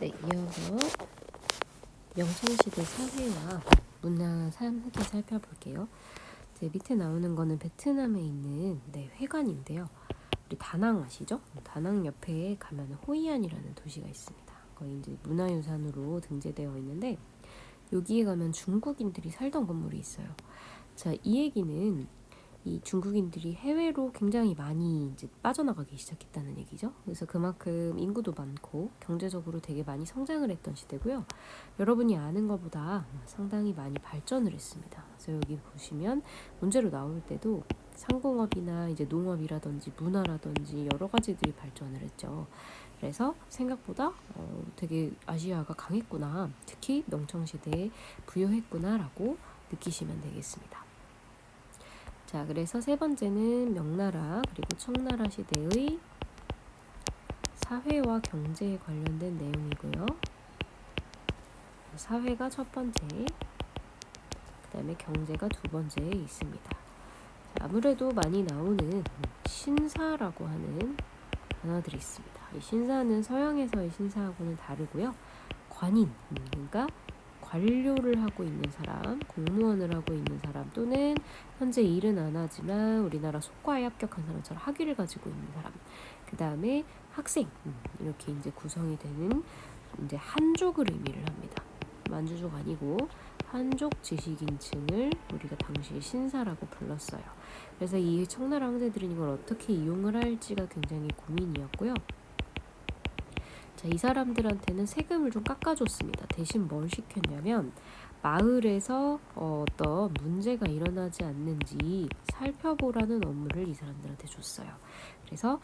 네, 이어서 명성시대 사회와 문화 함께 살펴볼게요. 이제 밑에 나오는 거는 베트남에 있는 네, 회관인데요. 우리 다낭 아시죠? 다낭 옆에 가면 호이안이라는 도시가 있습니다. 거기 이제 문화유산으로 등재되어 있는데 여기에 가면 중국인들이 살던 건물이 있어요. 자, 이 얘기는 이 중국인들이 해외로 굉장히 많이 이제 빠져나가기 시작했다는 얘기죠. 그래서 그만큼 인구도 많고 경제적으로 되게 많이 성장을 했던 시대고요. 여러분이 아는 것보다 상당히 많이 발전을 했습니다. 그래서 여기 보시면 문제로 나올 때도 상공업이나 이제 농업이라든지 문화라든지 여러 가지들이 발전을 했죠. 그래서 생각보다 어, 되게 아시아가 강했구나, 특히 명청시대에 부여했구나라고 느끼시면 되겠습니다. 자, 그래서 세 번째는 명나라 그리고 청나라 시대의 사회와 경제에 관련된 내용이고요. 사회가 첫 번째, 그 다음에 경제가 두 번째에 있습니다. 자, 아무래도 많이 나오는 신사라고 하는 단어들이 있습니다. 이 신사는 서양에서의 신사하고는 다르고요. 관인, 그러니까 관료를 하고 있는 사람, 공무원을 하고 있는 사람 또는 현재 일은 안 하지만 우리나라 속과에 합격한 사람처럼 학위를 가지고 있는 사람. 그 다음에 학생 음, 이렇게 이제 구성이 되는 이제 한족을 의미를 합니다. 만주족 아니고 한족 지식인층을 우리가 당시 신사라고 불렀어요. 그래서 이 청나라 황제들은 이걸 어떻게 이용을 할지가 굉장히 고민이었고요. 자, 이 사람들한테는 세금을 좀 깎아줬습니다. 대신 뭘 시켰냐면 마을에서 어, 어떤 문제가 일어나지 않는지 살펴보라는 업무를 이 사람들한테 줬어요. 그래서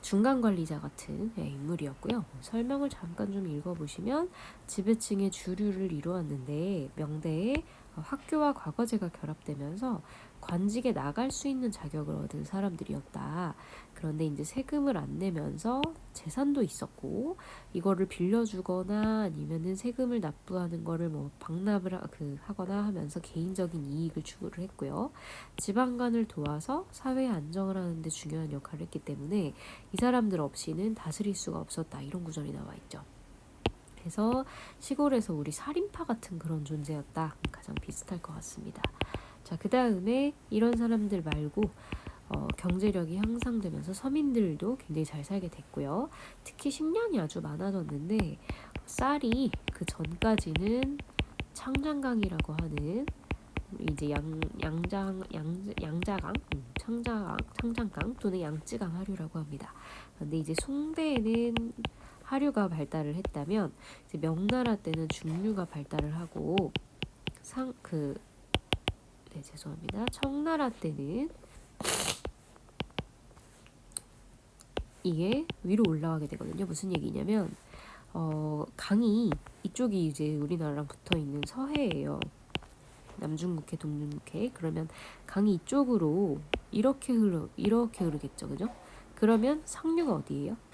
중간 관리자 같은 예, 인물이었고요. 설명을 잠깐 좀 읽어보시면 지배층의 주류를 이루었는데 명대에 학교와 과거제가 결합되면서 관직에 나갈 수 있는 자격을 얻은 사람들이었다. 그런데 이제 세금을 안 내면서 재산도 있었고 이거를 빌려주거나 아니면은 세금을 납부하는 거를 뭐 방납을 하, 그 하거나 하면서 개인적인 이익을 추구를 했고요. 지방간을 도와서 사회 안정을 하는데 중요한 역할을 했기 때문에 이 사람들 없이는 다스릴 수가 없었다. 이런 구절이 나와 있죠. 그래서 시골에서 우리 살인파 같은 그런 존재였다. 가장 비슷할 것 같습니다. 자, 그 다음에 이런 사람들 말고 어, 경제력이 향상되면서 서민들도 굉장히 잘 살게 됐고요. 특히 식량이 아주 많아졌는데 쌀이 그 전까지는 창장강이라고 하는 이제 양 양장 양 양자강, 음, 창자강, 창장강 또는 양쯔강 하류라고 합니다. 근데 이제 송대에는 하류가 발달을 했다면 명나라 때는 중류가 발달을 하고 상그 네, 죄송합니다. 청나라 때는 이게 위로 올라가게 되거든요. 무슨 얘기냐면 어, 강이 이쪽이 이제 우리나라랑 붙어 있는 서해예요. 남중국해, 동중국해. 그러면 강이 이쪽으로 이렇게 흐르 이렇게 흐르겠죠, 그죠? 그러면 상류가 어디예요?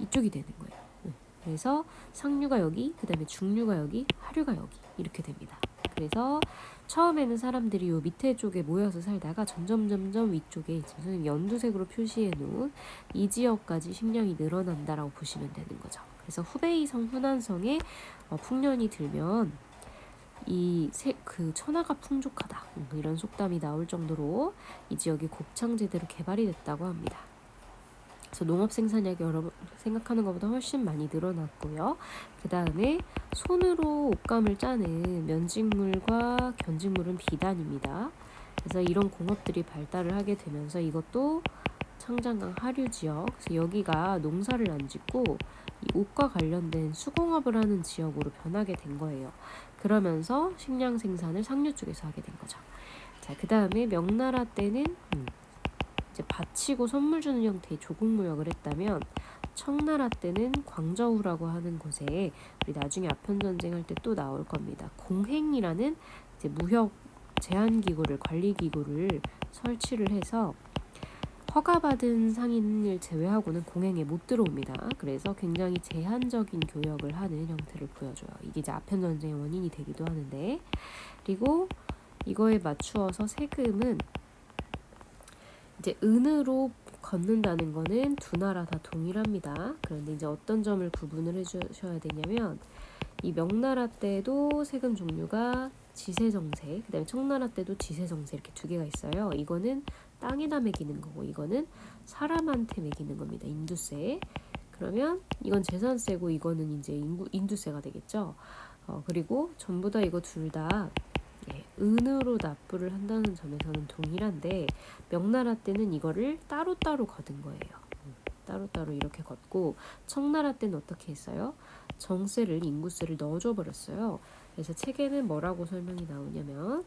이쪽이 되는 거예요. 네. 그래서 상류가 여기, 그 다음에 중류가 여기, 하류가 여기 이렇게 됩니다. 그래서 처음에는 사람들이 요 밑에 쪽에 모여서 살다가 점점 점점 위쪽에 지금 연두색으로 표시해 놓은 이 지역까지 식량이 늘어난다라고 보시면 되는 거죠. 그래서 후베이성 후난성에 어, 풍년이 들면 이그 천하가 풍족하다 음, 이런 속담이 나올 정도로 이 지역이 곱창 제대로 개발이 됐다고 합니다. 그래서 농업 생산량이 여러분 생각하는 것보다 훨씬 많이 늘어났고요. 그 다음에 손으로 옷감을 짜는 면직물과 견직물은 비단입니다. 그래서 이런 공업들이 발달을 하게 되면서 이것도 청장강 하류 지역, 그래서 여기가 농사를 안 짓고 이 옷과 관련된 수공업을 하는 지역으로 변하게 된 거예요. 그러면서 식량 생산을 상류 쪽에서 하게 된 거죠. 자, 그 다음에 명나라 때는 음, 이제 바치고 선물 주는 형태의 조국무역을 했다면 청나라 때는 광저우라고 하는 곳에 우리 나중에 아편 전쟁 할 때 또 나올 겁니다. 공행이라는 이제 무역 제한 기구를 관리 기구를 설치를 해서 허가받은 상인을 제외하고는 공행에 못 들어옵니다. 그래서 굉장히 제한적인 교역을 하는 형태를 보여줘요. 이게 이제 아편 전쟁의 원인이 되기도 하는데 그리고 이거에 맞추어서 세금은 이제 은으로 걷는다는 거는 두 나라 다 동일합니다. 그런데 이제 어떤 점을 구분을 해주셔야 되냐면 이 명나라 때도 세금 종류가 지세정세, 그 다음에 청나라 때도 지세정세 이렇게 두 개가 있어요. 이거는 땅에다 매기는 거고 이거는 사람한테 매기는 겁니다. 인두세. 그러면 이건 재산세고 이거는 이제 인구, 인두세가 되겠죠. 어, 그리고 전부 다 이거 둘다 예, 은으로 납부를 한다는 점에서는 동일한데 명나라 때는 이거를 따로따로 거둔 거예요. 음, 따로따로 이렇게 걷고 청나라 때는 어떻게 했어요? 정세를 인구세를 넣어줘 버렸어요. 그래서 책에는 뭐라고 설명이 나오냐면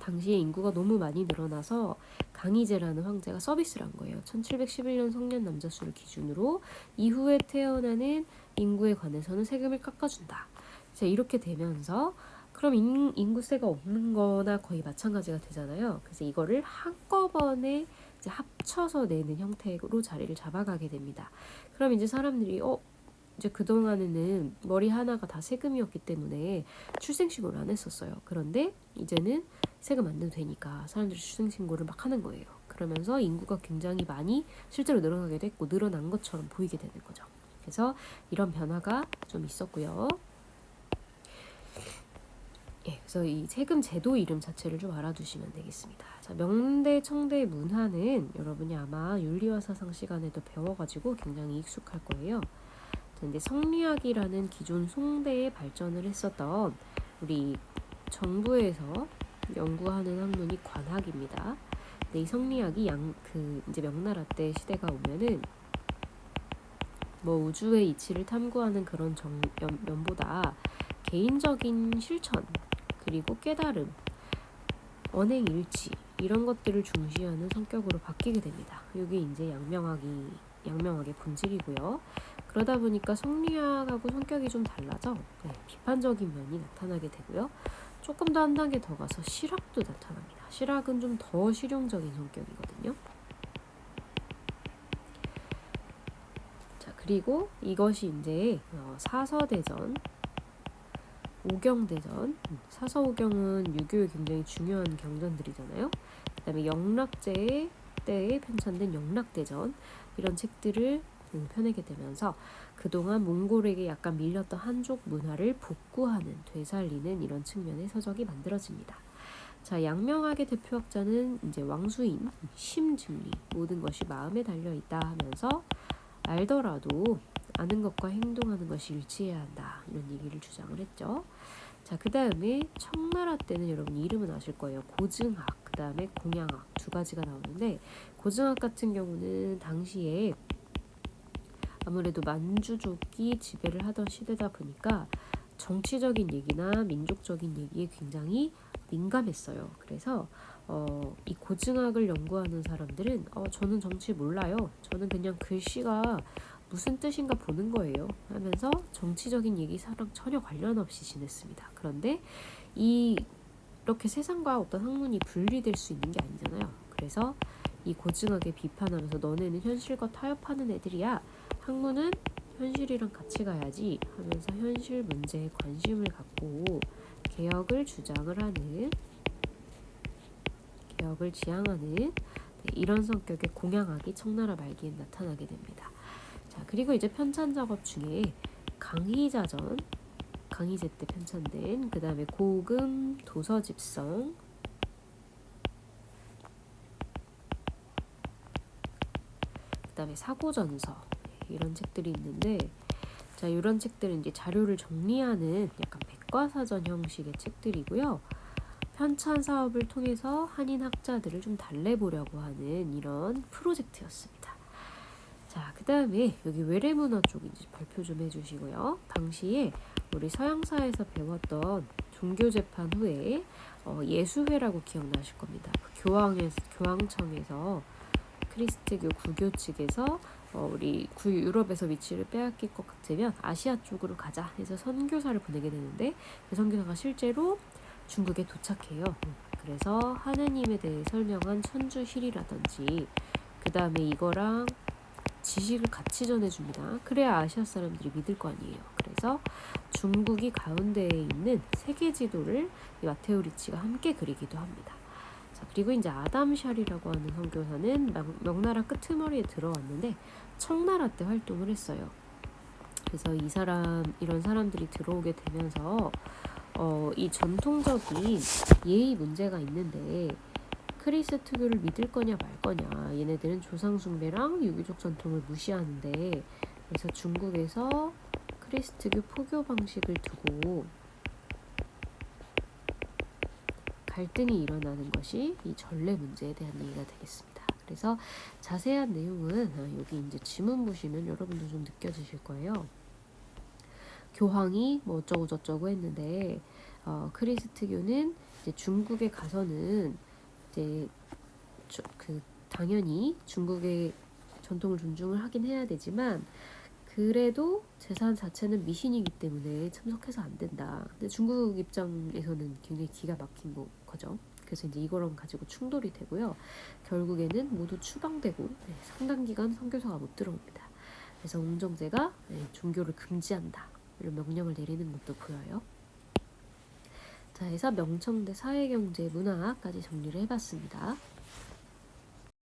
당시에 인구가 너무 많이 늘어나서 강희제라는 황제가 서비스를 한 거예요. 1711년 성년 남자 수를 기준으로 이후에 태어나는 인구에 관해서는 세금을 깎아준다. 자, 이렇게 되면서 그럼 인, 인구세가 없는 거나 거의 마찬가지가 되잖아요. 그래서 이거를 한꺼번에 이제 합쳐서 내는 형태로 자리를 잡아가게 됩니다. 그럼 이제 사람들이 어 이제 그동안에는 머리 하나가 다 세금이었기 때문에 출생신고를 안 했었어요. 그런데 이제는 세금 안 내도 되니까 사람들이 출생신고를 막 하는 거예요. 그러면서 인구가 굉장히 많이 실제로 늘어나게 됐고 늘어난 것처럼 보이게 되는 거죠. 그래서 이런 변화가 좀 있었고요. 예, 그래서 이 세금 제도 이름 자체를 좀 알아두시면 되겠습니다. 자, 명대 청대 문화는 여러분이 아마 윤리와 사상 시간에도 배워가지고 굉장히 익숙할 거예요. 근데 성리학이라는 기존 송대에 발전을 했었던 우리 정부에서 연구하는 학문이 관학입니다. 근데 이 성리학이 양 그 이제 명나라 때 시대가 오면은 뭐 우주의 이치를 탐구하는 그런 정, 면, 면보다 개인적인 실천 그리고 깨달음, 언행 일치 이런 것들을 중시하는 성격으로 바뀌게 됩니다. 이게 이제 양명학이 양명학의 본질이고요. 그러다 보니까 성리학하고 성격이 좀 달라져 네, 비판적인 면이 나타나게 되고요. 조금 더 한 단계 더 가서 실학도 나타납니다. 실학은 좀 더 실용적인 성격이거든요. 자 그리고 이것이 이제 어, 사서대전, 오경대전, 사서오경은 유교의 굉장히 중요한 경전들이잖아요. 그 다음에 영락제 때에 편찬된 영락대전 이런 책들을 펴내게 되면서 그동안 몽골에게 약간 밀렸던 한족 문화를 복구하는 되살리는 이런 측면의 서적이 만들어집니다. 자, 양명학의 대표학자는 이제 왕수인, 심증리, 모든 것이 마음에 달려 있다 하면서 알더라도 아는 것과 행동하는 것이 일치해야 한다. 이런 얘기를 주장을 했죠. 자, 그 다음에 청나라 때는 여러분 이름은 아실 거예요. 고증학, 그 다음에 공양학 두 가지가 나오는데 고증학 같은 경우는 당시에 아무래도 만주족이 지배를 하던 시대다 보니까 정치적인 얘기나 민족적인 얘기에 굉장히 민감했어요. 그래서 어, 이 고증학을 연구하는 사람들은 어, 저는 정치 몰라요. 저는 그냥 글씨가 무슨 뜻인가 보는 거예요. 하면서 정치적인 얘기사랑 전혀 관련 없이 지냈습니다. 그런데 이 이렇게 세상과 어떤 학문이 분리될 수 있는 게 아니잖아요. 그래서 이 고증하게 비판하면서 너네는 현실과 타협하는 애들이야. 학문은 현실이랑 같이 가야지 하면서 현실 문제에 관심을 갖고 개혁을 주장을 하는 개혁을 지향하는 네, 이런 성격의 공양학이 청나라 말기에 나타나게 됩니다. 자 그리고 이제 편찬 작업 중에 강희자전 강희제 때 편찬된 그 다음에 고금 도서집성 그 다음에 사고전서 이런 책들이 있는데 자 이런 책들은 이제 자료를 정리하는 약간 백과사전 형식의 책들이고요. 편찬 사업을 통해서 한인 학자들을 좀 달래보려고 하는 이런 프로젝트였습니다. 자, 그 다음에 여기 외래문화 쪽 이제 발표 좀 해주시고요. 당시에 우리 서양사에서 배웠던 종교재판 후에 어, 예수회라고 기억나실 겁니다. 그 교황에서, 교황청에서 크리스트교 구교 측에서 어, 우리 구 유럽에서 위치를 빼앗길 것 같으면 아시아 쪽으로 가자 해서 선교사를 보내게 되는데 그 선교사가 실제로 중국에 도착해요. 그래서 하느님에 대해 설명한 천주힐이라든지 그 다음에 이거랑 지식을 같이 전해줍니다. 그래야 아시아 사람들이 믿을 거 아니에요. 그래서 중국이 가운데에 있는 세계 지도를 마테오 리치가 함께 그리기도 합니다. 자, 그리고 이제 아담 샬이라고 하는 선교사는 명- 명나라 끄트머리에 들어왔는데 청나라 때 활동을 했어요. 그래서 이 사람 이런 사람들이 들어오게 되면서 어, 이 전통적인 예의 문제가 있는데 크리스트교를 믿을 거냐 말 거냐 얘네들은 조상 숭배랑 유교적 전통을 무시하는데 그래서 중국에서 크리스트교 포교 방식을 두고 갈등이 일어나는 것이 이 전례 문제에 대한 얘기가 되겠습니다. 그래서 자세한 내용은 아, 여기 이제 지문 보시면 여러분도 좀 느껴지실 거예요. 교황이 뭐 어쩌고 저쩌고 했는데 어, 크리스트교는 이제 중국에 가서는 이제 주- 그 당연히 중국의 전통을 존중을 하긴 해야 되지만 그래도 재산 자체는 미신이기 때문에 참석해서 안 된다. 근데 중국 입장에서는 굉장히 기가 막힌 거, 거죠. 그래서 이제 이거랑 가지고 충돌이 되고요. 결국에는 모두 추방되고 네, 상당 기간 선교사가 못 들어옵니다. 그래서 웅정제가 네, 종교를 금지한다 이런 명령을 내리는 것도 보여요. 자, 해서 명청대 사회경제 문화까지 정리를 해봤습니다.